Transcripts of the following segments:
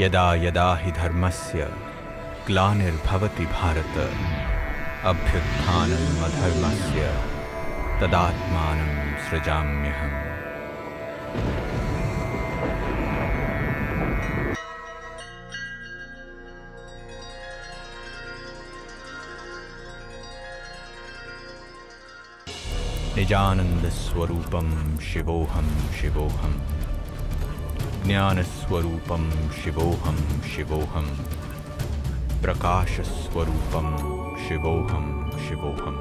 यदा यदा हि धर्मस्य ग्लानिर्भवति भारत अभ्युत्थानम् अधर्मस्य तदात्मानं सृजाम्यहम्। निजानन्दस्वरूपं शिवोऽहं शिवोऽहम्। ज्ञानस्वरूपं शिवोहम शिवोहम प्रकाशस्वरूपं शिवोहम शिवोहम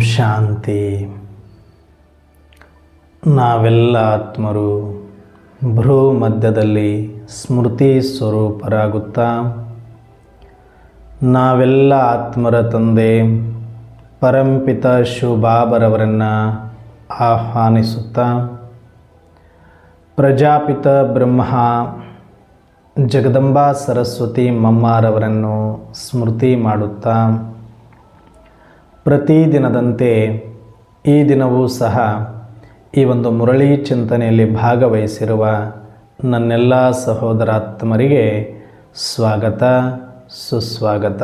शांति। ನಾವೆಲ್ಲ ಆತ್ಮರು ಭ್ರೂ ಮಧ್ಯದಲ್ಲಿ ಸ್ಮೃತಿ ಸ್ವರೂಪರಾಗುತ್ತಾ, ನಾವೆಲ್ಲ ಆತ್ಮರ ತಂದೆ, ಪರಂಪಿತ ಶಿವಬಾಬರವರನ್ನು ಆಹ್ವಾನಿಸುತ್ತಾ, ಪ್ರಜಾಪಿತ ಬ್ರಹ್ಮ, ಜಗದಂಬಾ ಸರಸ್ವತಿ ಮಮ್ಮಾರವರನ್ನು ಸ್ಮೃತಿ ಮಾಡುತ್ತಾ ಪ್ರತಿದಿನದಂತೆ ಈ ದಿನವೂ ಸಹ ಈ ಒಂದು ಮುರಳಿ ಚಿಂತನೆಯಲ್ಲಿ ಭಾಗವಹಿಸಿರುವ ನನ್ನೆಲ್ಲ ಸಹೋದರಾತ್ಮರಿಗೆ ಸ್ವಾಗತ, ಸುಸ್ವಾಗತ.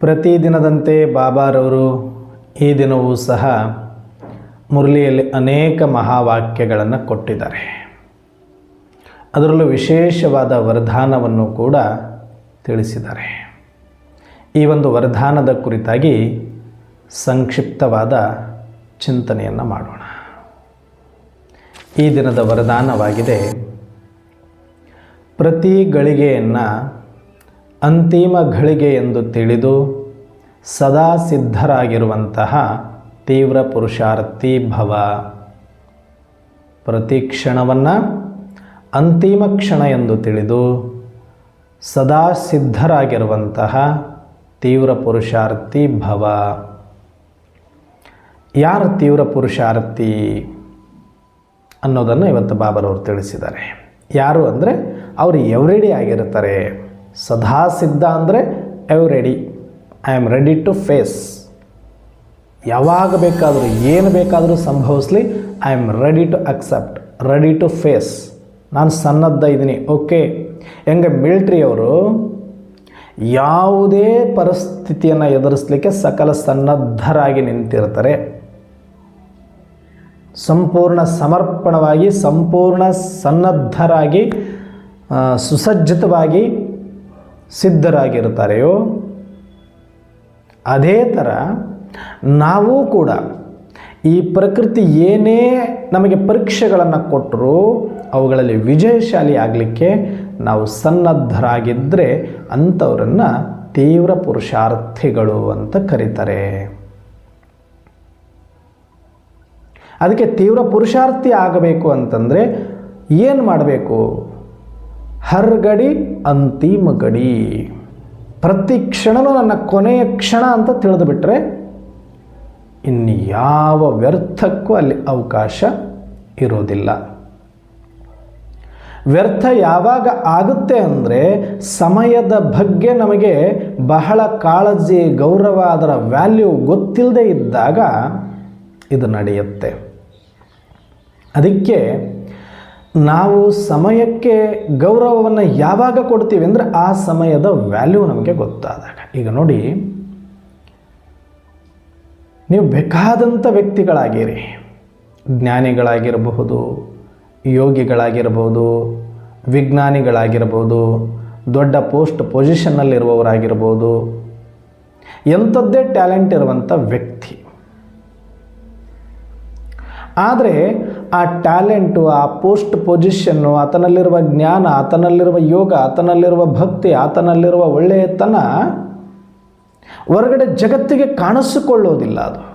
ಪ್ರತಿದಿನದಂತೆ ಬಾಬಾರವರು ಈ ದಿನವೂ ಸಹ ಮುರಳಿಯಲ್ಲಿ ಅನೇಕ ಮಹಾವಾಕ್ಯಗಳನ್ನು ಕೊಟ್ಟಿದ್ದಾರೆ. ಅದರಲ್ಲೂ ವಿಶೇಷವಾದ ವರದಾನವನ್ನು ಕೂಡ ತಿಳಿಸಿದ್ದಾರೆ. ಈ ಒಂದು ವರದಾನದ ಕುರಿತಾಗಿ ಸಂಕ್ಷಿಪ್ತವಾದ ಚಿಂತನೆಯನ್ನು ಮಾಡೋಣ. ಈ ದಿನದ ವರದಾನವಾಗಿದೆ, ಪ್ರತಿ ಗಳಿಗೆಯನ್ನು ಅಂತಿಮ ಗಳಿಗೆ ಎಂದು ತಿಳಿದು ಸದಾ ಸಿದ್ಧರಾಗಿರುವಂತಹ ತೀವ್ರ ಪುರುಷಾರ್ಥಿ ಭವ. ಪ್ರತಿ ಕ್ಷಣವನ್ನು ಅಂತಿಮ ಕ್ಷಣ ಎಂದು ತಿಳಿದು ಸದಾ ಸಿದ್ಧರಾಗಿರುವಂತಹ ತೀವ್ರ ಪುರುಷಾರ್ಥಿ ಭವ. ಯಾರು ತೀವ್ರ ಪುರುಷಾರ್ಥಿ ಅನ್ನೋದನ್ನು ಇವತ್ತು ಬಾಬರವರು ತಿಳಿಸಿದ್ದಾರೆ. ಯಾರು ಅಂದರೆ ಅವರು ಎವ್ರೆಡಿ ಆಗಿರ್ತಾರೆ. ಸದಾ ಸಿದ್ಧ ಅಂದರೆ ever ready I am ready to face ಯಾವಾಗ ಬೇಕಾದರೂ, ಏನು ಬೇಕಾದರೂ ಸಂಭವಿಸಲಿ I am ready to accept ready to face ನಾನು ಸನ್ನದ್ಧ ಇದ್ದೀನಿ ಓಕೆ ಹೆಂಗೆ ಮಿಲ್ಟ್ರಿಯವರು ಯಾವುದೇ ಪರಿಸ್ಥಿತಿಯನ್ನು ಎದುರಿಸ್ಲಿಕ್ಕೆ ಸಕಲ ಸನ್ನದ್ಧರಾಗಿ ನಿಂತಿರ್ತಾರೆ. ಸಂಪೂರ್ಣ ಸಮರ್ಪಣವಾಗಿ, ಸಂಪೂರ್ಣ ಸನ್ನದ್ಧರಾಗಿ ಸುಸಜ್ಜಿತವಾಗಿ ಸಿದ್ಧರಾಗಿರ್ತಾರೆಯೋ? ಅದೇ ಥರ ನಾವು ಕೂಡ ಈ ಪ್ರಕೃತಿ ಏನೇ ನಮಗೆ ಪರೀಕ್ಷೆಗಳನ್ನು ಕೊಟ್ಟರೂ ಅವುಗಳಲ್ಲಿ ವಿಜಯಶಾಲಿ ಆಗಲಿಕ್ಕೆ ನಾವು ಸನ್ನದ್ಧರಾಗಿದ್ದರೆ ಅಂಥವರನ್ನು ತೀವ್ರ ಪುರುಷಾರ್ಥಿಗಳು ಅಂತ ಕರೀತಾರೆ. ಅದಕ್ಕೆ ತೀವ್ರ ಪುರುಷಾರ್ಥಿ ಆಗಬೇಕು ಅಂತಂದರೆ ಏನು ಮಾಡಬೇಕು? ಹರ್ಗಡಿ ಅಂತಿಮ ಗಡಿ. ಪ್ರತಿ ಕ್ಷಣನೂ ನನ್ನ ಕೊನೆಯ ಕ್ಷಣ ಅಂತ ತಿಳಿದುಬಿಟ್ರೆ ಇನ್ನು ಯಾವ ವ್ಯರ್ಥಕ್ಕೂ ಅಲ್ಲಿ ಅವಕಾಶ ಇರೋದಿಲ್ಲ ವ್ಯರ್ಥ ಯಾವಾಗ ಆಗುತ್ತೆ ಅಂದರೆ ಸಮಯದ ಬಗ್ಗೆ ನಮಗೆ ಬಹಳ ಕಾಳಜಿ ಗೌರವ ಅದರ ವ್ಯಾಲ್ಯೂ ಗೊತ್ತಿಲ್ಲದೆ ಇದ್ದಾಗ ಇದು ನಡೆಯುತ್ತೆ. ಅದಕ್ಕೆ ನಾವು ಸಮಯಕ್ಕೆ ಗೌರವವನ್ನು ಯಾವಾಗ ಕೊಡ್ತೀವಿ ಅಂದರೆ ಆ ಸಮಯದ ವ್ಯಾಲ್ಯೂ ನಮಗೆ ಗೊತ್ತಾದಾಗ. ಈಗ ನೋಡಿ, ನೀವು ಬೇಕಾದಂಥ ವ್ಯಕ್ತಿಗಳಾಗಿರಿ. ಜ್ಞಾನಿಗಳಾಗಿರಬಹುದು ಯೋಗಿಗಳಾಗಿರ್ಬೋದು ವಿಜ್ಞಾನಿಗಳಾಗಿರ್ಬೋದು ದೊಡ್ಡ ಪೋಸ್ಟ್ ಪೊಸಿಷನ್ನಲ್ಲಿರುವವರಾಗಿರ್ಬೋದು ಎಂಥದ್ದೇ ಟ್ಯಾಲೆಂಟ್ ಇರುವಂಥ ವ್ಯಕ್ತಿ. ಆದರೆ ಆ ಟ್ಯಾಲೆಂಟು, ಆ ಪೋಸ್ಟ್ ಪೊಸಿಷನ್ನು, ಆತನಲ್ಲಿರುವ ಜ್ಞಾನ, ಆತನಲ್ಲಿರುವ ಯೋಗ, ಆತನಲ್ಲಿರುವ ಭಕ್ತಿ, ಆತನಲ್ಲಿರುವ ಒಳ್ಳೆಯತನ ಹೊರಗಡೆ ಜಗತ್ತಿಗೆ ಕಾಣಿಸಿಕೊಳ್ಳೋದಿಲ್ಲ ಅದು.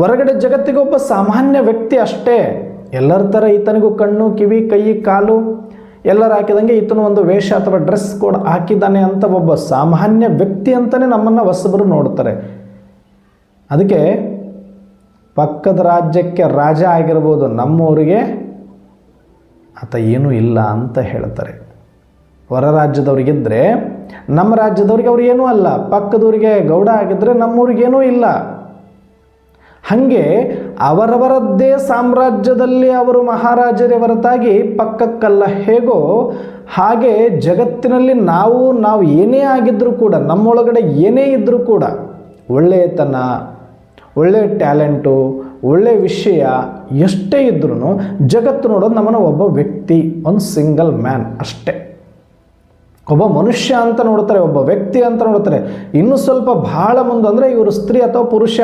ಹೊರಗಡೆ ಜಗತ್ತಿಗೆ ಒಬ್ಬ ಸಾಮಾನ್ಯ ವ್ಯಕ್ತಿ ಅಷ್ಟೇ. ಎಲ್ಲರ ಥರ ಈತನಿಗೂ ಕಣ್ಣು, ಕಿವಿ, ಕೈ, ಕಾಲು ಎಲ್ಲರೂ ಹಾಕಿದಂಗೆ ಈತನು ಒಂದು ವೇಷ ಅಥವಾ ಡ್ರೆಸ್ ಕೋಡ್ ಹಾಕಿದ್ದಾನೆ ಅಂತ ಒಬ್ಬ ಸಾಮಾನ್ಯ ವ್ಯಕ್ತಿ ಅಂತಲೇ ನಮ್ಮನ್ನು ಹೊಸಬರು ನೋಡ್ತಾರೆ. ಅದಕ್ಕೆ ಪಕ್ಕದ ರಾಜ್ಯಕ್ಕೆ ರಾಜ ಆಗಿರ್ಬೋದು ನಮ್ಮವರಿಗೆ ಆತ ಏನೂ ಇಲ್ಲ ಅಂತ ಹೇಳ್ತಾರೆ. ಹೊರ ರಾಜ್ಯದವ್ರಿಗಿದ್ದರೆ ನಮ್ಮ ರಾಜ್ಯದವ್ರಿಗೆ ಅವ್ರು ಏನೂ ಅಲ್ಲ. ಪಕ್ಕದವ್ರಿಗೆ ಗೌಡ ಆಗಿದ್ದರೆ ನಮ್ಮೂರಿಗೇನೂ ಇಲ್ಲ. ಹಾಗೆ ಅವರವರದ್ದೇ ಸಾಮ್ರಾಜ್ಯದಲ್ಲಿ ಅವರು ಮಹಾರಾಜರೇ ಹೊರತಾಗಿ ಪಕ್ಕಕ್ಕಲ್ಲ ಹೇಗೋ, ಹಾಗೆ ಜಗತ್ತಿನಲ್ಲಿ ನಾವು ನಾವು ಏನೇ ಆಗಿದ್ದರೂ ಕೂಡ, ನಮ್ಮೊಳಗಡೆ ಏನೇ ಇದ್ದರೂ ಕೂಡ ಒಳ್ಳೆಯತನ ಒಳ್ಳೆಯ ಟ್ಯಾಲೆಂಟು ಒಳ್ಳೆಯ ವಿಷಯ ಎಷ್ಟೇ ಇದ್ರೂ ಜಗತ್ತು ನೋಡೋದು ನಮ್ಮನ್ನು ಒಬ್ಬ ವ್ಯಕ್ತಿ, ಒಂದು ಸಿಂಗಲ್ ಮ್ಯಾನ್ ಅಷ್ಟೇ. ಒಬ್ಬ ಮನುಷ್ಯ ಅಂತ ನೋಡ್ತಾರೆ, ಒಬ್ಬ ವ್ಯಕ್ತಿ ಅಂತ ನೋಡ್ತಾರೆ. ಇನ್ನು ಸ್ವಲ್ಪ ಭಾಳ ಮುಂದೆ ಇವರು ಸ್ತ್ರೀ ಅಥವಾ ಪುರುಷ,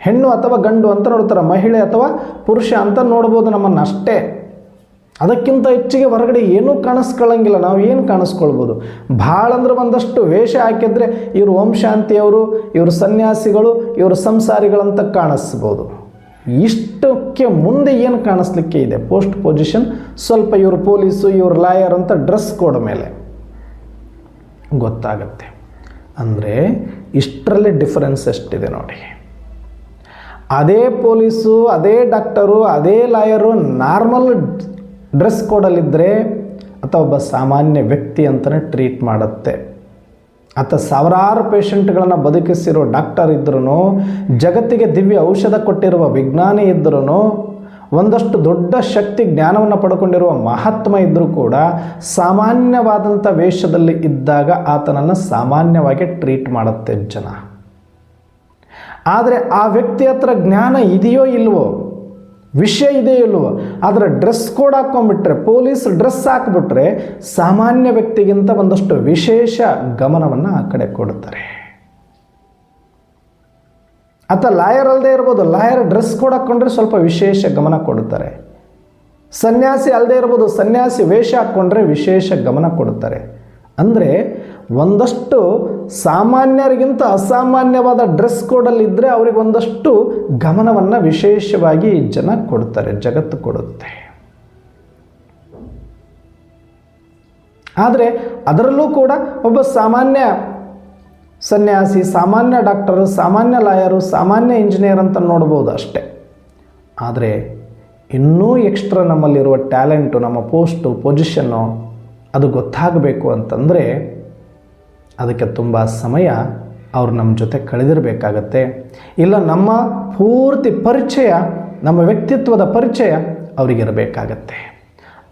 ಹೆಣ್ಣು ಅಥವಾ ಗಂಡು ಅಂತ ನೋಡ್ತಾರೆ, ಮಹಿಳೆ ಅಥವಾ ಪುರುಷ ಅಂತ ನೋಡ್ಬೋದು ನಮ್ಮನ್ನು ಅಷ್ಟೇ. ಅದಕ್ಕಿಂತ ಹೆಚ್ಚಿಗೆ ಹೊರಗಡೆ ಏನೂ ಕಾಣಿಸ್ಕೊಳ್ಳಂಗಿಲ್ಲ. ನಾವು ಏನು ಕಾಣಿಸ್ಕೊಳ್ಬೋದು? ಭಾಳ ಅಂದ್ರೆ ಒಂದಷ್ಟು ವೇಷ ಹಾಕಿದ್ರೆ ಇವರು ಶಾಂತಿಯವರು, ಇವರು ಸನ್ಯಾಸಿಗಳು, ಇವರು ಸಂಸಾರಿಗಳಂತ ಕಾಣಿಸ್ಬೋದು. ಇಷ್ಟಕ್ಕೆ ಮುಂದೆ ಏನು ಕಾಣಿಸ್ಲಿಕ್ಕೆ ಇದೆ? ಪೋಸ್ಟ್ ಪೊಸಿಷನ್, ಸ್ವಲ್ಪ ಇವರು ಪೊಲೀಸು, ಇವರು ಲಾಯರ್ ಅಂತ ಡ್ರೆಸ್ ಕೋಡ್ ಮೇಲೆ. ಗೊತ್ತಾಗತ್ತೆ. ಅಂದರೆ ಇಷ್ಟರಲ್ಲಿ ಡಿಫರೆನ್ಸ್ ಎಷ್ಟಿದೆ ನೋಡಿ. ಅದೇ ಪೊಲೀಸು, ಅದೇ ಡಾಕ್ಟರು, ಅದೇ ಲಾಯರು ನಾರ್ಮಲ್ ಡ್ರೆಸ್ ಕೋಡಲ್ಲಿದ್ದರೆ ಅಥವಾ ಒಬ್ಬ ಸಾಮಾನ್ಯ ವ್ಯಕ್ತಿ ಅಂತಲೇ ಟ್ರೀಟ್ ಮಾಡುತ್ತೆ. ಆತ ಸಾವಿರಾರು ಪೇಷಂಟ್ಗಳನ್ನು ಬದುಕಿಸಿರೋ ಡಾಕ್ಟರ್ ಇದ್ರೂ ಜಗತ್ತಿಗೆ ದಿವ್ಯ ಔಷಧ ಕೊಟ್ಟಿರುವ ವಿಜ್ಞಾನಿ ಇದ್ರೂ ಒಂದಷ್ಟು ದೊಡ್ಡ ಶಕ್ತಿ ಜ್ಞಾನವನ್ನು ಪಡ್ಕೊಂಡಿರುವ ಮಹಾತ್ಮ ಇದ್ದರೂ ಕೂಡ ಸಾಮಾನ್ಯವಾದಂಥ ವೇಷದಲ್ಲಿ ಇದ್ದಾಗ ಆತನನ್ನು ಸಾಮಾನ್ಯವಾಗಿ ಟ್ರೀಟ್ ಮಾಡುತ್ತೆ ಜನ. ಆದರೆ ಆ ವ್ಯಕ್ತಿ ಹತ್ರ ಜ್ಞಾನ ಇದೆಯೋ ಇಲ್ವೋ ವಿಷಯ ಇದೆ ಇಲ್ವೋ ಆದರೆ ಡ್ರೆಸ್ ಕೋಡ್ ಹಾಕ್ಕೊಂಡ್ಬಿಟ್ರೆ ಪೊಲೀಸ್ ಡ್ರೆಸ್ ಹಾಕ್ಬಿಟ್ರೆ ಸಾಮಾನ್ಯ ವ್ಯಕ್ತಿಗಿಂತ ಒಂದಷ್ಟು ವಿಶೇಷ ಗಮನವನ್ನು ಆ ಕಡೆ ಕೊಡುತ್ತಾರೆ. ಆತ ಲಾಯರ್ ಅಲ್ಲದೆ ಇರ್ಬೋದು, ಲಾಯರ್ ಡ್ರೆಸ್ ಕೋಡ್ ಹಾಕ್ಕೊಂಡ್ರೆ ಸ್ವಲ್ಪ ವಿಶೇಷ ಗಮನ ಕೊಡುತ್ತಾರೆ. ಸನ್ಯಾಸಿ ಅಲ್ಲದೆ ಇರ್ಬೋದು, ಸನ್ಯಾಸಿ ವೇಷ ಹಾಕ್ಕೊಂಡ್ರೆ ವಿಶೇಷ ಗಮನ ಕೊಡುತ್ತಾರೆ. ಅಂದರೆ ಒಂದಷ್ಟು ಸಾಮಾನ್ಯರಿಗಿಂತ ಅಸಾಮಾನ್ಯವಾದ ಡ್ರೆಸ್ ಕೋಡಲ್ಲಿದ್ದರೆ ಅವ್ರಿಗೆ ಒಂದಷ್ಟು ಗಮನವನ್ನು ವಿಶೇಷವಾಗಿ ಜನ ಕೊಡ್ತಾರೆ, ಜಗತ್ತು ಕೊಡುತ್ತೆ. ಆದರೆ ಅದರಲ್ಲೂ ಕೂಡ ಒಬ್ಬ ಸಾಮಾನ್ಯ ಸನ್ಯಾಸಿ, ಸಾಮಾನ್ಯ ಡಾಕ್ಟರು, ಸಾಮಾನ್ಯ ಲಾಯರು, ಸಾಮಾನ್ಯ ಇಂಜಿನಿಯರ್ ಅಂತ ನೋಡ್ಬೋದು ಅಷ್ಟೇ. ಆದರೆ ಇನ್ನೂ ಎಕ್ಸ್ಟ್ರಾ ನಮ್ಮಲ್ಲಿರುವ ಟ್ಯಾಲೆಂಟು, ನಮ್ಮ ಪೋಸ್ಟು, ಪೊಸಿಷನ್ನು ಅದು ಗೊತ್ತಾಗಬೇಕು ಅಂತಂದರೆ ಅದಕ್ಕೆ ತುಂಬ ಸಮಯ ಅವ್ರು ನಮ್ಮ ಜೊತೆ ಕಳೆದಿರಬೇಕಾಗತ್ತೆ. ಇಲ್ಲ ನಮ್ಮ ಪೂರ್ತಿ ಪರಿಚಯ, ನಮ್ಮ ವ್ಯಕ್ತಿತ್ವದ ಪರಿಚಯ ಅವರಿಗಿರಬೇಕಾಗತ್ತೆ.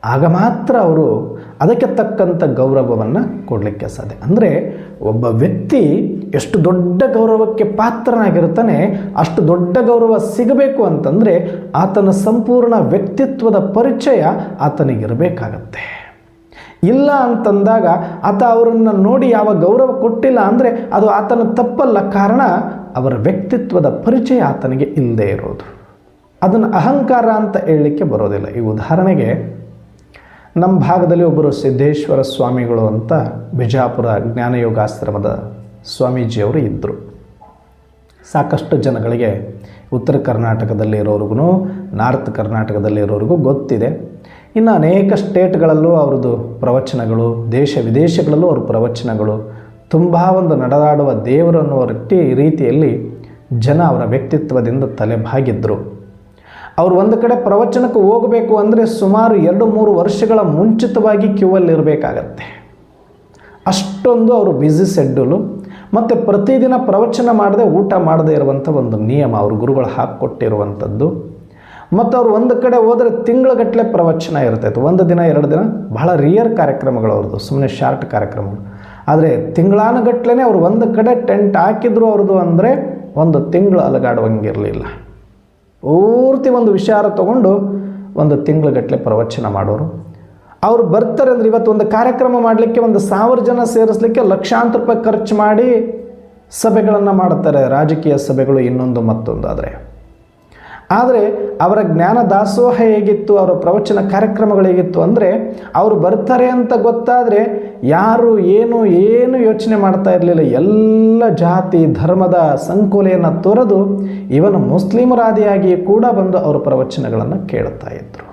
ಆಗ ಮಾತ್ರ ಅವರು ಅದಕ್ಕೆ ತಕ್ಕಂಥ ಗೌರವವನ್ನು ಕೊಡಲಿಕ್ಕೆ ಸಾಧ್ಯ. ಅಂದರೆ ಒಬ್ಬ ವ್ಯಕ್ತಿ ಎಷ್ಟು ದೊಡ್ಡ ಗೌರವಕ್ಕೆ ಪಾತ್ರನಾಗಿರ್ತಾನೆ ಅಷ್ಟು ದೊಡ್ಡ ಗೌರವ ಸಿಗಬೇಕು ಅಂತಂದರೆ ಆತನ ಸಂಪೂರ್ಣ ವ್ಯಕ್ತಿತ್ವದ ಪರಿಚಯ ಆತನಿಗಿರಬೇಕಾಗತ್ತೆ. ಇಲ್ಲ ಅಂತಂದಾಗ ಆತ ಅವರನ್ನು ನೋಡಿ ಯಾವ ಗೌರವ ಕೊಟ್ಟಿಲ್ಲ ಅಂದರೆ ಅದು ಆತನ ತಪ್ಪಲ್ಲ. ಕಾರಣ ಅವರ ವ್ಯಕ್ತಿತ್ವದ ಪರಿಚಯ ಆತನಿಗೆ ಇಲ್ಲದೆ ಇರೋದು. ಅದನ್ನು ಅಹಂಕಾರ ಅಂತ ಹೇಳಲಿಕ್ಕೆ ಬರೋದಿಲ್ಲ. ಈ ಉದಾಹರಣೆಗೆ ನಮ್ಮ ಭಾಗದಲ್ಲಿ ಒಬ್ಬರು ಸಿದ್ದೇಶ್ವರ ಸ್ವಾಮಿಗಳು ಅಂತ ಬಿಜಾಪುರ ಜ್ಞಾನಯೋಗಾಶ್ರಮದ ಸ್ವಾಮೀಜಿಯವರು ಇದ್ದರು ಸಾಕಷ್ಟು ಜನಗಳಿಗೆ ಉತ್ತರ ಕರ್ನಾಟಕದಲ್ಲಿ ಇರೋರಿಗೂ ನಾರ್ತ್ ಕರ್ನಾಟಕದಲ್ಲಿ ಇರೋರಿಗೂ ಗೊತ್ತಿದೆ. ಇನ್ನು ಅನೇಕ ಸ್ಟೇಟ್ಗಳಲ್ಲೂ ಅವ್ರದ್ದು ಪ್ರವಚನಗಳು, ದೇಶ ವಿದೇಶಗಳಲ್ಲೂ ಅವ್ರ ಪ್ರವಚನಗಳು, ತುಂಬ ಒಂದು ನಡೆದಾಡುವ ದೇವರು ಅನ್ನುವ ರೀತಿ, ರೀತಿಯಲ್ಲಿ ಜನ ಅವರ ವ್ಯಕ್ತಿತ್ವದಿಂದ ತಲೆಬಾಗಿದ್ದರು ಅವರು ಒಂದು ಕಡೆ ಪ್ರವಚನಕ್ಕೆ ಹೋಗಬೇಕು ಅಂದರೆ ಸುಮಾರು ಎರಡು ಮೂರು ವರ್ಷಗಳ ಮುಂಚಿತವಾಗಿ ಕ್ಯೂವಲ್ಲಿ ಇರಬೇಕಾಗತ್ತೆ. ಅಷ್ಟೊಂದು ಅವರು ಬ್ಯುಸಿ ಶೆಡ್ಯೂಲು ಮತ್ತು ಪ್ರತಿದಿನ ಪ್ರವಚನ ಮಾಡದೆ ಊಟ ಮಾಡದೇ ಇರುವಂಥ ಒಂದು ನಿಯಮ ಅವರು ಗುರುಗಳು ಹಾಕ್ಕೊಟ್ಟಿರುವಂಥದ್ದು. ಮತ್ತು ಅವ್ರು ಒಂದು ಕಡೆ ಹೋದರೆ ತಿಂಗಳಗಟ್ಟಲೆ ಪ್ರವಚನ ಇರ್ತೈತೆ. ಒಂದು ದಿನ, ಎರಡು ದಿನ ಬಹಳ ರಿಯರ್ ಕಾರ್ಯಕ್ರಮಗಳು ಅವ್ರದ್ದು ಸುಮ್ಮನೆ ಶಾರ್ಟ್ ಕಾರ್ಯಕ್ರಮಗಳು. ಆದರೆ ತಿಂಗಳಾನುಗಟ್ಲೆ ಅವ್ರು ಒಂದು ಕಡೆ ಟೆಂಟ್ ಹಾಕಿದ್ರು ಅವ್ರದ್ದು ಅಂದರೆ ಒಂದು ತಿಂಗಳು ಅಲಗಾಡುವಂಗಿರಲಿಲ್ಲ. ಪೂರ್ತಿ ಒಂದು ವಿಚಾರ ತಗೊಂಡು ಒಂದು ತಿಂಗಳಗಟ್ಟಲೆ ಪ್ರವಚನ ಮಾಡೋರು. ಅವ್ರು ಬರ್ತಾರೆ ಅಂದರೆ ಇವತ್ತು ಒಂದು ಕಾರ್ಯಕ್ರಮ ಮಾಡಲಿಕ್ಕೆ ಒಂದು ಸಾವಿರ ಜನ ಸೇರಿಸ್ಲಿಕ್ಕೆ ಲಕ್ಷಾಂತರ ರೂಪಾಯಿ ಖರ್ಚು ಮಾಡಿ ಸಭೆಗಳನ್ನು ಮಾಡ್ತಾರೆ. ರಾಜಕೀಯ ಸಭೆಗಳು ಇನ್ನೊಂದು ಮತ್ತೊಂದು ಆದರೆ ಆದರೆ ಅವರ ಜ್ಞಾನ ದಾಸೋಹ ಹೇಗಿತ್ತು, ಅವರ ಪ್ರವಚನ ಕಾರ್ಯಕ್ರಮಗಳು ಹೇಗಿತ್ತು ಅಂದರೆ ಅವರು ಬರ್ತಾರೆ ಅಂತ ಗೊತ್ತಾದರೆ ಯಾರು ಏನು ಏನು ಯೋಚನೆ ಮಾಡ್ತಾ ಇರಲಿಲ್ಲ. ಎಲ್ಲ ಜಾತಿ, ಧರ್ಮದ ಸಂಕೋಲೆಯನ್ನು ತೊರೆದು ಇವನು ಮುಸ್ಲಿಮರಾದಿಯಾಗಿ ಕೂಡ ಬಂದು ಅವರ ಪ್ರವಚನಗಳನ್ನು ಕೇಳ್ತಾ ಇದ್ದರು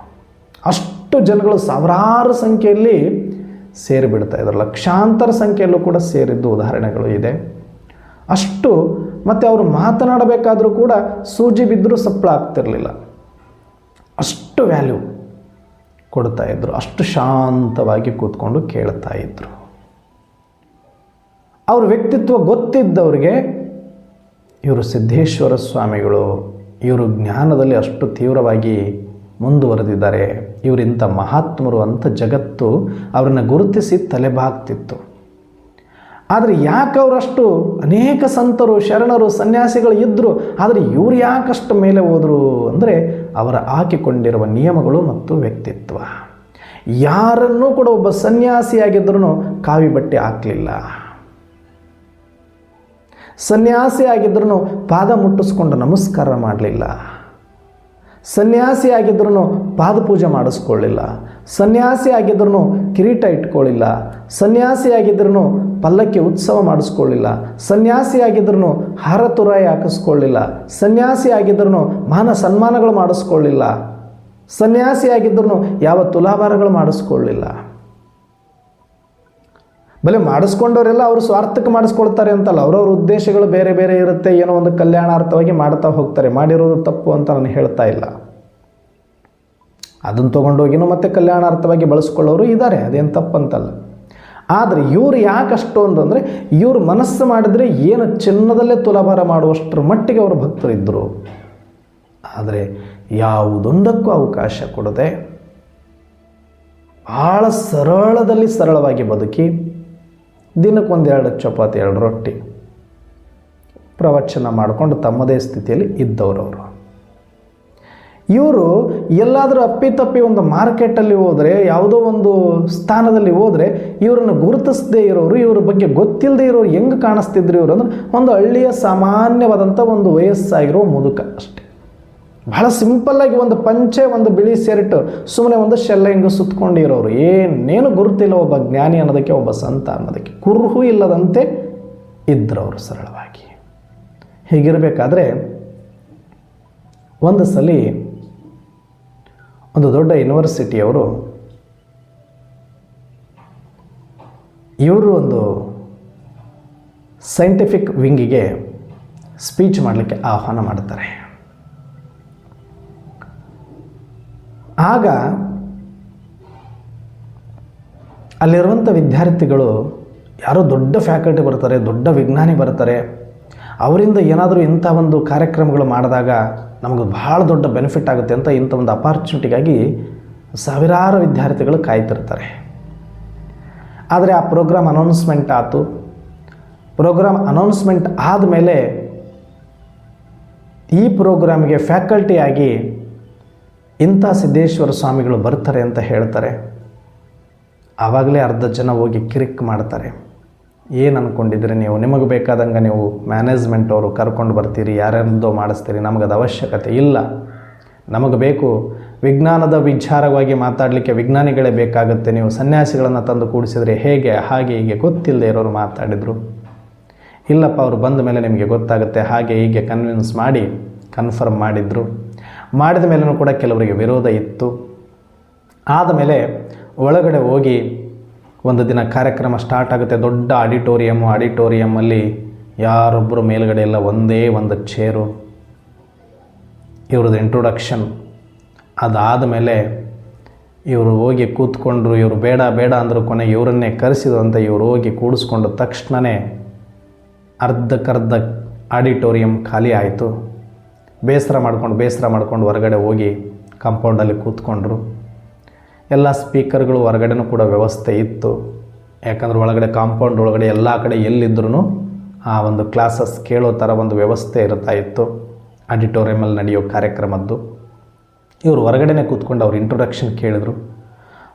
ಅಷ್ಟು ಜನಗಳು ಸಾವಿರಾರು ಸಂಖ್ಯೆಯಲ್ಲಿ ಸೇರಿಬಿಡ್ತಾ ಇದ್ದರು ಲಕ್ಷಾಂತರ ಸಂಖ್ಯೆಯಲ್ಲೂ ಕೂಡ ಸೇರಿದ್ದು ಉದಾಹರಣೆಗಳು ಇದೆ. ಅಷ್ಟು ಮತ್ತು ಅವರು ಮಾತನಾಡಬೇಕಾದರೂ ಕೂಡ ಸೂಜಿ ಬಿದ್ದರೂ ಸಪ್ಪಳ ಆಗ್ತಿರಲಿಲ್ಲ. ಅಷ್ಟು ವ್ಯಾಲ್ಯೂ ಕೊಡ್ತಾ ಇದ್ದರು ಅಷ್ಟು ಶಾಂತವಾಗಿ ಕೂತ್ಕೊಂಡು ಕೇಳ್ತಾ ಇದ್ದರು ಅವ್ರ ವ್ಯಕ್ತಿತ್ವ ಗೊತ್ತಿದ್ದವ್ರಿಗೆ ಇವರು ಸಿದ್ದೇಶ್ವರ ಸ್ವಾಮಿಗಳು, ಇವರು ಜ್ಞಾನದಲ್ಲಿ ಅಷ್ಟು ತೀವ್ರವಾಗಿ ಮುಂದುವರೆದಿದ್ದಾರೆ ಇವರಿಂಥ ಮಹಾತ್ಮರು ಅಂತ ಜಗತ್ತು ಅವರನ್ನು ಗುರುತಿಸಿ ತಲೆಬಾಗ್ತಿತ್ತು. ಆದರೆ ಯಾಕೆ ಅವರಷ್ಟು ಅನೇಕ ಸಂತರು, ಶರಣರು, ಸನ್ಯಾಸಿಗಳು ಇದ್ದರು ಆದರೆ ಇವ್ರು ಯಾಕಷ್ಟು ಮೇಲೆ ಹೋದರು ಅಂದರೆ ಅವರ ಹಾಕಿಕೊಂಡಿರುವ ನಿಯಮಗಳು ಮತ್ತು ವ್ಯಕ್ತಿತ್ವ. ಯಾರನ್ನೂ ಕೂಡ ಒಬ್ಬ ಸನ್ಯಾಸಿಯಾಗಿದ್ರೂ ಕಾವಿ ಬಟ್ಟೆ ಹಾಕಲಿಲ್ಲ. ಸನ್ಯಾಸಿ ಆಗಿದ್ರೂ ಪಾದ ಮುಟ್ಟಿಸ್ಕೊಂಡು ನಮಸ್ಕಾರ ಮಾಡಲಿಲ್ಲ. ಸನ್ಯಾಸಿ ಪಾದಪೂಜೆ ಮಾಡಿಸ್ಕೊಳ್ಳಿಲ್ಲ. ಸನ್ಯಾಸಿ ಆಗಿದ್ರೂ ಕಿರೀಟ ಇಟ್ಕೊಳ್ಳಿಲ್ಲ. ಸನ್ಯಾಸಿ ಪಲ್ಲಕ್ಕಿ ಉತ್ಸವ ಮಾಡಿಸ್ಕೊಳ್ಳಿಲ್ಲ. ಸನ್ಯಾಸಿ ಆಗಿದ್ರೂ ಹಾರ ತುರಾಯಿ ಹಾಕಿಸ್ಕೊಳ್ಳಿಲ್ಲ. ಸನ್ಯಾಸಿ ಆಗಿದ್ರೂ ಮಾನ ಸನ್ಮಾನಗಳು ಮಾಡಿಸ್ಕೊಳ್ಳಿಲ್ಲ. ಸನ್ಯಾಸಿ ಯಾವ ತುಲಾಭಾರಗಳು ಮಾಡಿಸ್ಕೊಳ್ಳಿಲ್ಲ. ಬಲೆ ಮಾಡಿಸ್ಕೊಂಡವರೆಲ್ಲ ಅವರು ಸ್ವಾರ್ಥಕ್ಕೆ ಮಾಡಿಸ್ಕೊಳ್ತಾರೆ ಅಂತಲ್ಲ, ಅವ್ರವ್ರ ಉದ್ದೇಶಗಳು ಬೇರೆ ಬೇರೆ ಇರುತ್ತೆ, ಏನೋ ಒಂದು ಕಲ್ಯಾಣಾರ್ಥವಾಗಿ ಮಾಡ್ತಾ ಹೋಗ್ತಾರೆ, ಮಾಡಿರೋದು ತಪ್ಪು ಅಂತ ನಾನು ಹೇಳ್ತಾ ಇಲ್ಲ. ಅದನ್ನು ತೊಗೊಂಡೋಗಿನೂ ಮತ್ತೆ ಕಲ್ಯಾಣಾರ್ಥವಾಗಿ ಬಳಸ್ಕೊಳ್ಳೋರು ಇದ್ದಾರೆ ಅದೇನು ತಪ್ಪಂತಲ್ಲ. ಆದರೆ ಇವರು ಯಾಕೆ ಅಷ್ಟೊಂದು ಅಂದರೆ ಇವರು ಮನಸ್ಸು ಮಾಡಿದರೆ ಏನು ಚಿನ್ನದಲ್ಲೇ ತುಲಾಭಾರ ಮಾಡುವಷ್ಟರ ಮಟ್ಟಿಗೆ ಅವರು ಭಕ್ತರಿದ್ದರು ಆದರೆ ಯಾವುದೊಂದಕ್ಕೂ ಅವಕಾಶ ಕೊಡದೆ ಭಾಳ ಸರಳದಲ್ಲಿ ಸರಳವಾಗಿ ಬದುಕಿ ದಿನಕ್ಕೊಂದೆರಡು ಚಪಾತಿ, ಎರಡು ರೊಟ್ಟಿ ಪ್ರವಚನ ಮಾಡಿಕೊಂಡು ತಮ್ಮದೇ ಸ್ಥಿತಿಯಲ್ಲಿ ಇದ್ದವರವರು. ಇವರು ಎಲ್ಲಾದರೂ ಅಪ್ಪಿತಪ್ಪಿ ಒಂದು ಮಾರ್ಕೆಟಲ್ಲಿ ಹೋದರೆ, ಯಾವುದೋ ಒಂದು ಸ್ಥಾನದಲ್ಲಿ ಹೋದರೆ, ಇವರನ್ನು ಗುರುತಿಸದೇ ಇರೋರು, ಇವ್ರ ಬಗ್ಗೆ ಗೊತ್ತಿಲ್ಲದೆ ಇರೋರು ಹೆಂಗೆ ಕಾಣಿಸ್ತಿದ್ರು ಇವರು ಅಂದ್ರೆ, ಒಂದು ಹಳ್ಳಿಯ ಸಾಮಾನ್ಯವಾದಂಥ ಒಂದು ವಯಸ್ಸಾಗಿರೋ ಮುದುಕ ಅಷ್ಟೇ. ಬಹಳ ಸಿಂಪಲ್ಲಾಗಿ ಒಂದು ಪಂಚೆ, ಒಂದು ಬಿಳಿ ಶರ್ಟ್ ಸುಮ್ಮನೆ ಒಂದು ಶೆಲ್ಲ ಹಿಂಗೆ ಸುತ್ತಕೊಂಡಿರೋರು ಏನೇನು ಗುರುತಿಲ್ಲ ಒಬ್ಬ ಜ್ಞಾನಿ ಅನ್ನೋದಕ್ಕೆ, ಒಬ್ಬ ಸಂತ ಅನ್ನೋದಕ್ಕೆ. ಕುರುಹು ಇಲ್ಲದಂತೆ ಇದ್ರವರು ಸರಳವಾಗಿ. ಹೀಗಿರಬೇಕಾದ್ರೆ ಒಂದು ಸಲ ಒಂದು ದೊಡ್ಡ ಯೂನಿವರ್ಸಿಟಿಯವರು ಇವರು ಒಂದು ಸೈಂಟಿಫಿಕ್ ವಿಂಗಿಗೆ ಸ್ಪೀಚ್ ಮಾಡಲಿಕ್ಕೆ ಆಹ್ವಾನ ಮಾಡ್ತಾರೆ. ಆಗ ಅಲ್ಲಿರುವಂಥ ವಿದ್ಯಾರ್ಥಿಗಳು ಯಾರೋ ದೊಡ್ಡ ಫ್ಯಾಕಲ್ಟಿ ಬರ್ತಾರೆ, ದೊಡ್ಡ ವಿಜ್ಞಾನಿ ಬರ್ತಾರೆ. ಅವರಿಂದ ಏನಾದರೂ ಇಂಥ ಒಂದು ಕಾರ್ಯಕ್ರಮಗಳು ಮಾಡಿದಾಗ ನಮಗೆ ಭಾಳ ದೊಡ್ಡ ಬೆನಿಫಿಟ್ ಆಗುತ್ತೆ ಅಂತ ಇಂಥ ಒಂದು ಅಪಾರ್ಚುನಿಟಿಗಾಗಿ ಸಾವಿರಾರು ವಿದ್ಯಾರ್ಥಿಗಳು ಕಾಯ್ತಿರ್ತಾರೆ. ಆದರೆ ಆ ಪ್ರೋಗ್ರಾಮ್ ಅನೌನ್ಸ್ಮೆಂಟ್ ಆಯಿತು. ಪ್ರೋಗ್ರಾಮ್ ಅನೌನ್ಸ್ಮೆಂಟ್ ಆದಮೇಲೆ ಈ ಪ್ರೋಗ್ರಾಮ್ಗೆ ಫ್ಯಾಕಲ್ಟಿಯಾಗಿ ಇಂಥ ಸಿದ್ದೇಶ್ವರ ಸ್ವಾಮಿಗಳು ಬರ್ತಾರೆ ಅಂತ ಹೇಳ್ತಾರೆ. ಆವಾಗಲೇ ಅರ್ಧ ಜನ ಹೋಗಿ ಕಿರಿಕ್ ಮಾಡ್ತಾರೆ. ಏನು ಅಂದ್ಕೊಂಡಿದ್ರೆ ನೀವು? ನಿಮಗೆ ಬೇಕಾದಂಗೆ ನೀವು ಮ್ಯಾನೇಜ್ಮೆಂಟ್ ಅವರು ಕರ್ಕೊಂಡು ಬರ್ತೀರಿ, ಯಾರ್ಯಾರ್ದೋ ಮಾಡಿಸ್ತೀರಿ, ನಮಗದು ಅವಶ್ಯಕತೆ ಇಲ್ಲ. ನಮಗೆ ಬೇಕು ವಿಜ್ಞಾನದ ವಿಚಾರವಾಗಿ ಮಾತಾಡಲಿಕ್ಕೆ ವಿಜ್ಞಾನಿಗಳೇ ಬೇಕಾಗುತ್ತೆ. ನೀವು ಸನ್ಯಾಸಿಗಳನ್ನು ತಂದು ಕೂಡಿಸಿದರೆ ಹೇಗೆ, ಹಾಗೆ, ಹೀಗೆ ಗೊತ್ತಿಲ್ಲದೆ ಇರೋರು ಮಾತಾಡಿದರು. ಇಲ್ಲಪ್ಪ, ಅವರು ಬಂದ ಮೇಲೆ ನಿಮಗೆ ಗೊತ್ತಾಗುತ್ತೆ. ಹಾಗೆ ಹೀಗೆ ಕನ್ವಿನ್ಸ್ ಮಾಡಿ ಕನ್ಫರ್ಮ್ ಮಾಡಿದರು. ಮಾಡಿದ ಮೇಲೂ ಕೂಡ ಕೆಲವರಿಗೆ ವಿರೋಧ ಇತ್ತು. ಆದಮೇಲೆ ಒಳಗಡೆ ಹೋಗಿ ಒಂದು ದಿನ ಕಾರ್ಯಕ್ರಮ ಸ್ಟಾರ್ಟ್ ಆಗುತ್ತೆ. ದೊಡ್ಡ ಆಡಿಟೋರಿಯಮ್ಮು ಆಡಿಟೋರಿಯಮ್ಮಲ್ಲಿ ಯಾರೊಬ್ಬರು ಮೇಲುಗಡೆ ಎಲ್ಲ ಒಂದೇ ಒಂದು ಚೇರು ಇವ್ರದ್ದು ಇಂಟ್ರೊಡಕ್ಷನ್ ಅದಾದ ಮೇಲೆ ಇವರು ಹೋಗಿ ಕೂತ್ಕೊಂಡ್ರು, ಇವರು ಬೇಡ ಬೇಡ ಅಂದರು ಕೊನೆ ಇವರನ್ನೇ ಕರೆಸಿದ್ರು ಅಂತ ಇವರು ಹೋಗಿ ಕೂಡಿಸ್ಕೊಂಡು ತಕ್ಷಣವೇ ಅರ್ಧಕ್ಕರ್ಧ ಆಡಿಟೋರಿಯಂ ಖಾಲಿ ಆಯಿತು. ಬೇಸರ ಮಾಡ್ಕೊಂಡು ಬೇಸರ ಮಾಡ್ಕೊಂಡು ಹೊರಗಡೆ ಹೋಗಿ ಕಾಂಪೌಂಡಲ್ಲಿ ಕೂತ್ಕೊಂಡ್ರು. ಎಲ್ಲ ಸ್ಪೀಕರ್ಗಳು ಹೊರಗಡೆನೂ ಕೂಡ ವ್ಯವಸ್ಥೆ ಇತ್ತು. ಯಾಕಂದ್ರೆ ಒಳಗಡೆ ಕಾಂಪೌಂಡ್ ಒಳಗಡೆ ಎಲ್ಲ ಕಡೆ ಎಲ್ಲಿದ್ರೂ ಆ ಒಂದು ಕ್ಲಾಸಸ್ ಕೇಳೋ ಥರ ಒಂದು ವ್ಯವಸ್ಥೆ ಇರ್ತಾ ಇತ್ತು. ಆಡಿಟೋರಿಯಮಲ್ಲಿ ನಡೆಯೋ ಕಾರ್ಯಕ್ರಮದ್ದು. ಇವರು ಹೊರಗಡೆನೇ ಕೂತ್ಕೊಂಡು ಅವ್ರ ಇಂಟ್ರೊಡಕ್ಷನ್ ಕೇಳಿದ್ರು.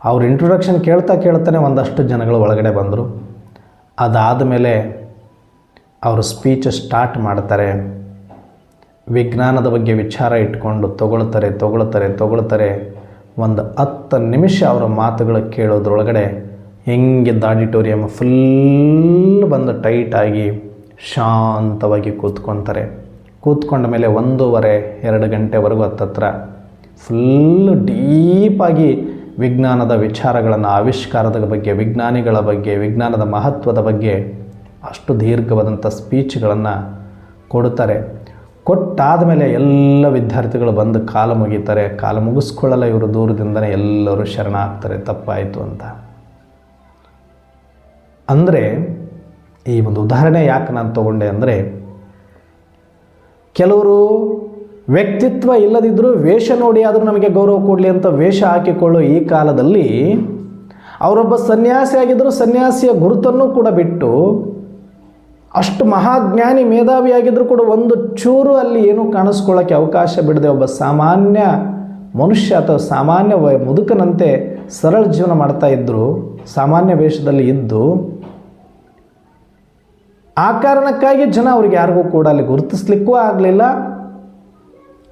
ಅವ್ರ ಇಂಟ್ರೊಡಕ್ಷನ್ ಕೇಳ್ತಾ ಕೇಳ್ತಾನೆ ಒಂದಷ್ಟು ಜನಗಳು ಒಳಗಡೆ ಬಂದರು. ಅದಾದ ಮೇಲೆ ಅವರು ಸ್ಪೀಚ್ ಸ್ಟಾರ್ಟ್ ಮಾಡ್ತಾರೆ. ವಿಜ್ಞಾನದ ಬಗ್ಗೆ ವಿಚಾರ ಇಟ್ಕೊಂಡು ತಗೊಳ್ತಾರೆ ತಗೊಳ್ತಾರೆ ತಗೊಳ್ತಾರೆ. ಒಂದು ಹತ್ತು ನಿಮಿಷ ಅವರ ಮಾತುಗಳು ಕೇಳೋದ್ರೊಳಗಡೆ ಹೆಂಗಿದ್ದ ಆಡಿಟೋರಿಯಮ್ ಫುಲ್ ಬಂದು ಟೈಟಾಗಿ ಶಾಂತವಾಗಿ ಕೂತ್ಕೊತಾರೆ. ಕೂತ್ಕೊಂಡ ಮೇಲೆ ಒಂದೂವರೆ, ಎರಡು ಗಂಟೆವರೆಗೂ ಹತ್ತತ್ರ ಫುಲ್ಲು ಡೀಪಾಗಿ ವಿಜ್ಞಾನದ ವಿಚಾರಗಳನ್ನು, ಆವಿಷ್ಕಾರದ ಬಗ್ಗೆ, ವಿಜ್ಞಾನಿಗಳ ಬಗ್ಗೆ, ವಿಜ್ಞಾನದ ಮಹತ್ವದ ಬಗ್ಗೆ ಅಷ್ಟು ದೀರ್ಘವಾದಂಥ ಸ್ಪೀಚ್ಗಳನ್ನು ಕೊಡ್ತಾರೆ. ಕೊಟ್ಟಾದ ಮೇಲೆ ಎಲ್ಲ ವಿದ್ಯಾರ್ಥಿಗಳು ಬಂದು ಕಾಲು ಮುಗಿತಾರೆ, ಕಾಲು ಮುಗಿಸ್ಕೊಳ್ಳಲ್ಲ ಇವರು ದೂರದಿಂದನೇ ಎಲ್ಲರೂ ಶರಣ ಆಗ್ತಾರೆ ತಪ್ಪಾಯಿತು ಅಂತ. ಅಂದರೆ ಈ ಒಂದು ಉದಾಹರಣೆ ಯಾಕೆ ನಾನು ತಗೊಂಡೆ ಅಂದರೆ, ಕೆಲವರು ವ್ಯಕ್ತಿತ್ವ ಇಲ್ಲದಿದ್ದರೂ ವೇಷ ನೋಡಿ ಆದರೂ ನಮಗೆ ಗೌರವ ಕೊಡಲಿ ಅಂತ ವೇಷ ಹಾಕಿಕೊಳ್ಳೋ ಈ ಕಾಲದಲ್ಲಿ ಅವರೊಬ್ಬ ಸನ್ಯಾಸಿ ಆಗಿದ್ದರೂ ಸನ್ಯಾಸಿಯ ಗುರುತನ್ನು ಕೂಡ ಬಿಟ್ಟು ಅಷ್ಟು ಮಹಾಜ್ಞಾನಿ ಮೇಧಾವಿಯಾಗಿದ್ದರೂ ಕೂಡ ಒಂದು ಚೂರು ಅಲ್ಲಿ ಏನೂ ಕಾಣಿಸ್ಕೊಳ್ಳೋಕ್ಕೆ ಅವಕಾಶ ಬಿಡದೆ ಒಬ್ಬ ಸಾಮಾನ್ಯ ಮನುಷ್ಯ ಅಥವಾ ಸಾಮಾನ್ಯ ವ ಮುದುಕನಂತೆ ಸರಳ ಜೀವನ ಮಾಡ್ತಾ ಇದ್ದರು ಸಾಮಾನ್ಯ ವೇಷದಲ್ಲಿ ಇದ್ದು, ಆ ಕಾರಣಕ್ಕಾಗಿ ಜನ ಅವ್ರಿಗೆ ಯಾರಿಗೂ ಕೂಡ ಅಲ್ಲಿ ಗುರುತಿಸ್ಲಿಕ್ಕೂ ಆಗಲಿಲ್ಲ.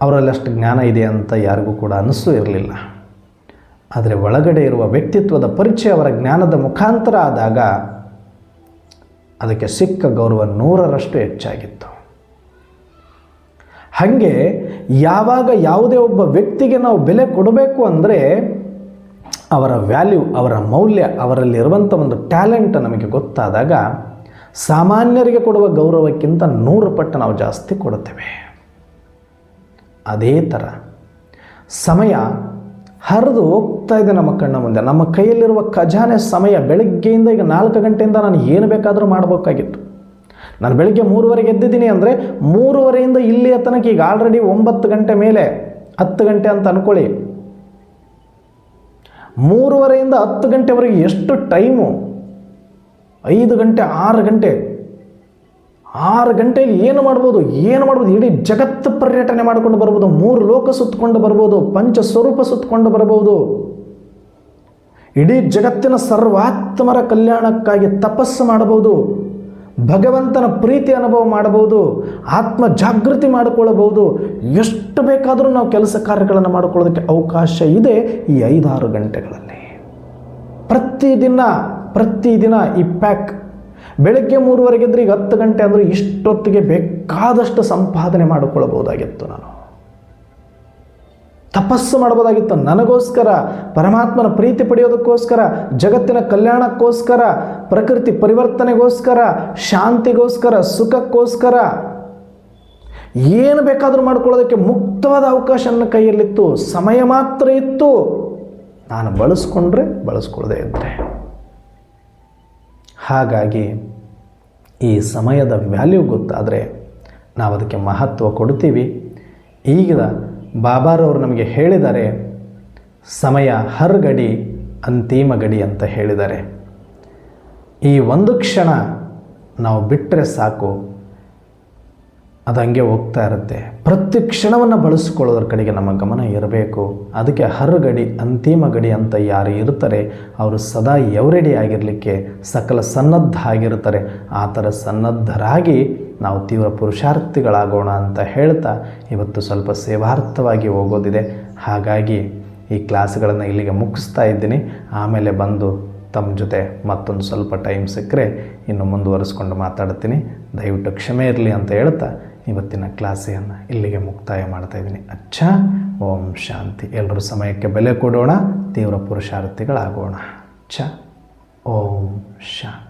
ಅವರಲ್ಲಿ ಅಷ್ಟು ಜ್ಞಾನ ಇದೆ ಅಂತ ಯಾರಿಗೂ ಕೂಡ ಅನಿಸೂ ಇರಲಿಲ್ಲ. ಆದರೆ ಒಳಗಡೆ ಇರುವ ವ್ಯಕ್ತಿತ್ವದ ಪರಿಚಯ ಅವರ ಜ್ಞಾನದ ಮುಖಾಂತರ ಆದಾಗ ಅದಕ್ಕೆ ಸಿಕ್ಕ ಗೌರವ ನೂರರಷ್ಟು ಹೆಚ್ಚಾಗಿತ್ತು. ಹಾಗೆ ಯಾವಾಗ ಯಾವುದೇ ಒಬ್ಬ ವ್ಯಕ್ತಿಗೆ ನಾವು ಬೆಲೆ ಕೊಡಬೇಕು ಅಂದರೆ ಅವರ ವ್ಯಾಲ್ಯೂ, ಅವರ ಮೌಲ್ಯ, ಅವರಲ್ಲಿರುವಂಥ ಒಂದು ಟ್ಯಾಲೆಂಟ್ ನಮಗೆ ಗೊತ್ತಾದಾಗ ಸಾಮಾನ್ಯರಿಗೆ ಕೊಡುವ ಗೌರವಕ್ಕಿಂತ ನೂರು ಪಟ್ಟು ನಾವು ಜಾಸ್ತಿ ಕೊಡುತ್ತೇವೆ. ಅದೇ ಥರ ಸಮಯ ಹರಿದು ಹೋಗ್ತಾ ಇದೆ ನಮ್ಮ ಕಣ್ಣ ಮುಂದೆ. ನಮ್ಮ ಕೈಯಲ್ಲಿರುವ ಖಜಾನೆ ಸಮಯ ಬೆಳಗ್ಗೆಯಿಂದ ಈಗ ನಾಲ್ಕು ಗಂಟೆಯಿಂದ ನಾನು ಏನು ಬೇಕಾದರೂ ಮಾಡಬೇಕಾಗಿತ್ತು. ನಾನು ಬೆಳಗ್ಗೆ ಮೂರುವರೆಗೆ ಎದ್ದಿದ್ದೀನಿ ಅಂದರೆ ಮೂರುವರೆಯಿಂದ ಇಲ್ಲಿಯ ತನಕ ಈಗ ಆಲ್ರೆಡಿ ಒಂಬತ್ತು ಗಂಟೆ ಮೇಲೆ ಹತ್ತು ಗಂಟೆ ಅಂತ ಅಂದ್ಕೊಳ್ಳಿ ಮೂರುವರೆಯಿಂದ ಹತ್ತು ಗಂಟೆವರೆಗೆ ಎಷ್ಟು ಟೈಮು? ಐದು ಗಂಟೆ, ಆರು ಗಂಟೆ. ಆರು ಗಂಟೆಯಲ್ಲಿ ಏನು ಮಾಡ್ಬೋದು ಏನು ಮಾಡ್ಬೋದು, ಇಡೀ ಜಗತ್ತು ಪರ್ಯಟನೆ ಮಾಡಿಕೊಂಡು ಬರ್ಬೋದು, ಮೂರು ಲೋಕ ಸುತ್ತಕೊಂಡು ಬರ್ಬೋದು ಪಂಚ ಸ್ವರೂಪ ಸುತ್ತಕೊಂಡು ಬರ್ಬೋದು. ಇಡೀ ಜಗತ್ತಿನ ಸರ್ವಾತ್ಮರ ಕಲ್ಯಾಣಕ್ಕಾಗಿ ತಪಸ್ಸು ಮಾಡಬಹುದು, ಭಗವಂತನ ಪ್ರೀತಿ ಅನುಭವ ಮಾಡಬಹುದು, ಆತ್ಮ ಜಾಗೃತಿ ಮಾಡಿಕೊಳ್ಳಬಹುದು. ಎಷ್ಟು ಬೇಕಾದರೂ ನಾವು ಕೆಲಸ ಕಾರ್ಯಗಳನ್ನು ಮಾಡಿಕೊಳ್ಳೋದಕ್ಕೆ ಅವಕಾಶ ಇದೆ ಈ ಐದಾರು ಗಂಟೆಗಳಲ್ಲಿ. ಪ್ರತಿದಿನ ಪ್ರತಿದಿನ ಈ ಪ್ಯಾಕ್ ಬೆಳಗ್ಗೆ ಮೂರುವರೆಗೆ ಇದ್ರೆ ಈಗ ಹತ್ತು ಗಂಟೆ ಅಂದರೆ ಇಷ್ಟೊತ್ತಿಗೆ ಬೇಕಾದಷ್ಟು ಸಂಪಾದನೆ ಮಾಡಿಕೊಳ್ಳಬಹುದಾಗಿತ್ತು ನಾನು. ತಪಸ್ಸು ಮಾಡಬಹುದಾಗಿತ್ತು ನನಗೋಸ್ಕರ, ಪರಮಾತ್ಮನ ಪ್ರೀತಿ ಪಡೆಯೋದಕ್ಕೋಸ್ಕರ, ಜಗತ್ತಿನ ಕಲ್ಯಾಣಕ್ಕೋಸ್ಕರ, ಪ್ರಕೃತಿ ಪರಿವರ್ತನೆಗೋಸ್ಕರ, ಶಾಂತಿಗೋಸ್ಕರ, ಸುಖಕ್ಕೋಸ್ಕರ ಏನು ಬೇಕಾದರೂ ಮಾಡ್ಕೊಳ್ಳೋದಕ್ಕೆ ಮುಕ್ತವಾದ ಅವಕಾಶ ನನ್ನ ಕೈಯಲ್ಲಿತ್ತು. ಸಮಯ ಮಾತ್ರ ಇತ್ತು. ನಾನು ಬಳಸ್ಕೊಂಡ್ರೆ ಬಳಸ್ಕೊಳ್ಳದೆ ಇದ್ದರೆ ಹಾಗಾಗಿ ಈ ಸಮಯದ ವ್ಯಾಲ್ಯೂ ಗೊತ್ತಾದರೆ ನಾವು ಅದಕ್ಕೆ ಮಹತ್ವ ಕೊಡ್ತೀವಿ. ಈಗ ಬಾಬಾರವರು ನಮಗೆ ಹೇಳಿದ್ದಾರೆ, ಸಮಯ ಹರ್ ಗಡಿ ಅಂತಿಮ ಗಡಿ ಅಂತ ಹೇಳಿದ್ದಾರೆ. ಈ ಒಂದು ಕ್ಷಣ ನಾವು ಬಿಟ್ಟರೆ ಸಾಕು. ಅದು ಹಂಗೆ ಹೋಗ್ತಾ ಇರುತ್ತೆ. ಪ್ರತಿ ಕ್ಷಣವನ್ನು ಬಳಸಿಕೊಳ್ಳೋದ್ರ ಕಡೆಗೆ ನಮ್ಮ ಗಮನ ಇರಬೇಕು. ಅದಕ್ಕೆ ಹರ್ ಗಡಿ ಅಂತಿಮ ಗಡಿ ಅಂತ ಯಾರು ಇರ್ತಾರೆ, ಅವರು ಸದಾ ಎವರೆಡಿ ಆಗಿರಲಿಕ್ಕೆ ಸಕಲ ಸನ್ನದ್ಧ ಆಗಿರ್ತಾರೆ ಆ ಥರ ಸನ್ನದ್ಧರಾಗಿ ನಾವು ತೀವ್ರ ಪುರುಷಾರ್ಥಿಗಳಾಗೋಣ ಅಂತ ಹೇಳ್ತಾ ಇವತ್ತು ಸ್ವಲ್ಪ ಸೇವಾರ್ಥವಾಗಿ ಹೋಗೋದಿದೆ. ಹಾಗಾಗಿ ಈ ಕ್ಲಾಸ್ಗಳನ್ನು ಇಲ್ಲಿಗೆ ಮುಗಿಸ್ತಾ ಇದ್ದೀನಿ. ಆಮೇಲೆ ಬಂದು ತಮ್ಮ ಜೊತೆ ಮತ್ತೊಂದು ಸ್ವಲ್ಪ ಟೈಮ್ ಸಿಕ್ಕರೆ ಇನ್ನು ಮುಂದುವರಿಸ್ಕೊಂಡು ಮಾತಾಡ್ತೀನಿ. ದಯವಿಟ್ಟು ಕ್ಷಮೆ ಇರಲಿ ಅಂತ ಹೇಳ್ತಾ ಇವತ್ತಿನ ಕ್ಲಾಸೆಯನ್ನು ಇಲ್ಲಿಗೆ ಮುಕ್ತಾಯ ಮಾಡ್ತಾ ಇದ್ದೀನಿ. ಅಚ್ಚ, ಓಂ ಶಾಂತಿ. ಎಲ್ಲರೂ ಸಮಯಕ್ಕೆ ಬೆಲೆ ಕೊಡೋಣ, ತೀವ್ರ ಪುರುಷಾರ್ಥಿಗಳಾಗೋಣ. ಛ ಓಂ ಶಾಂತಿ.